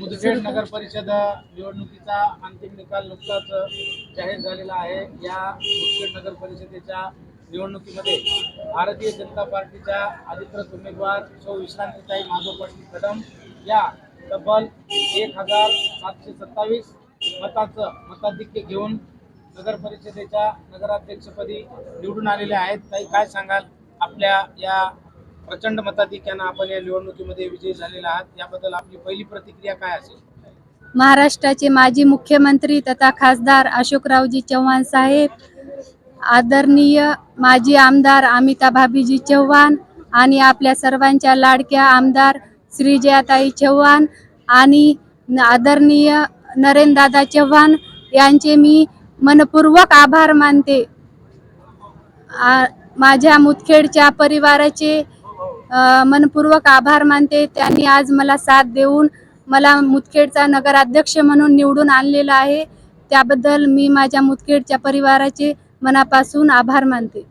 मुदखेड नगर परिषद निवडणुकीचा अंतिम निकाल नुकताच जाहीर झालेला आहे. या मुदखेड नगर परिषदेच्या निवडणुकीमध्ये भारतीय जनता पार्टीच्या अधिकृत उमेदवार सौ विश्रांतीताई माधव पाटील कदम या तब्बल एक हजार सातशे सत्तावीस मताचं मताधिक्य घेऊन नगर परिषदेच्या नगराध्यक्षपदी निवडून आलेले आहेत. ताई काय सांगाल आपल्या या प्रचंड मताधिक्यानं आपण या निवडणुकीमध्ये विजयी झालेला आहात. याबद्दल आपली पहिली प्रतिक्रिया काय असेल? महाराष्ट्राचे माजी मुख्यमंत्री तथा खासदार अशोकरावजी चव्हाण साहेब आदरणीय माजी आमदार अमिता भाभीजी चव्हाण आणि आपल्या सर्वांच्या लाडक्या आमदार श्रीजयाताई चव्हाण आणि आदरणीय नरेंद्रदादा चव्हाण यांचे मी मनपूर्वक आभार मानते. आ- माझ्या मुदखेडच्या परिवाराचे मनपूर्वक आभार मानते. त्यांनी आज मला साथ देऊन मला मुदखेडचा नगराध्यक्ष म्हणून निवडून आणलेला आहे. त्याबद्दल मी माझ्या मुदखेडच्या परिवाराचे मनापासून आभार मानते.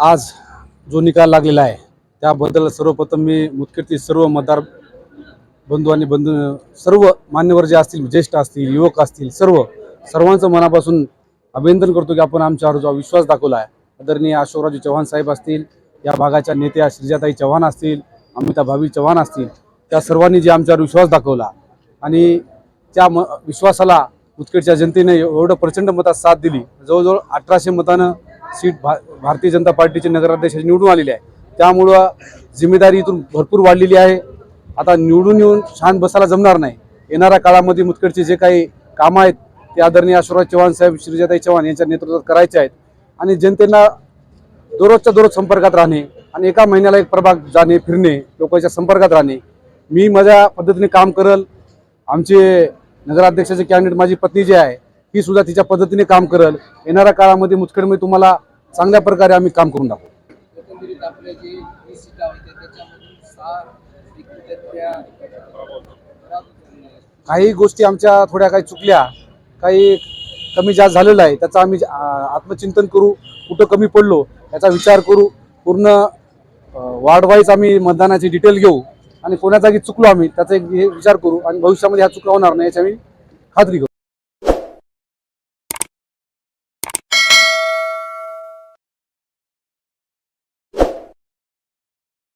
आज जो निकाल लागलेला आहे त्याबद्दल सर्वप्रथम मी मुदखेडतील सर्व मतदार बंधू आणि बंधू सर्व मान्यवर जे असतील ज्येष्ठ असतील युवक असतील सर्व सर्वांचं मनापासून अभिनंदन करतो की आपण आमच्यावर जो विश्वास दाखवला आहे आदरणीय अशोकरावजी चव्हाण साहेब असतील या भागाच्या नेत्या श्रीजाताई चव्हाण असतील अमिता भाभी चव्हाण असतील त्या सर्वांनी जे आमच्यावर विश्वास दाखवला आणि त्या म विश्वासाला मुदखेडच्या जनतेने एवढं प्रचंड मतात साथ दिली. जवळजवळ अठराशे मतानं सीट भा भारतीय जनता पार्टीचे नगराध्यक्ष निवडून आलेले आहे. त्यामुळं जिम्मेदारी इथून भरपूर वाढलेली आहे. आता निवडून येऊन शान बसायला जमणार नाही. येणाऱ्या काळामध्ये मुदखेडचे जे काही कामं आहेत ते आदरणीय अशोकराज चव्हाण साहेब श्रीजाताई चव्हाण यांच्या नेतृत्वात करायचे आहेत. आणि जनतेला दररोजच्या दररोज संपर्कात राहणे आणि एका महिन्याला एक प्रभाग जाणे फिरणे लोकांच्या संपर्कात राहणे. मी माझ्या पद्धतीने काम करल. आमचे नगराध्यक्षाचे कॅन्डिडेट माझी पत्नी जी आहे ही सुद्धा तिच्या पद्धतीने काम करल. येणाऱ्या काळामध्ये मुदखेडमध्ये तुम्हाला चांगल्या प्रकारे आम्ही काम करून दाखवू. काही गोष्टी आमच्या थोड्या काही चुकल्या काही कमी जास्त झालेलं आहे त्याचं आम्ही आत्मचिंतन करू कुठं कमी पडलो याचा विचार करू पूर्ण वार्डवाईज आम्ही मतदानाची डिटेल घेऊ आणि कोण्या जागी चुकलो आम्ही त्याचा एक हे विचार करू आणि भविष्यामध्ये ह्या चुका होणार नाही याची आम्ही खात्री करू.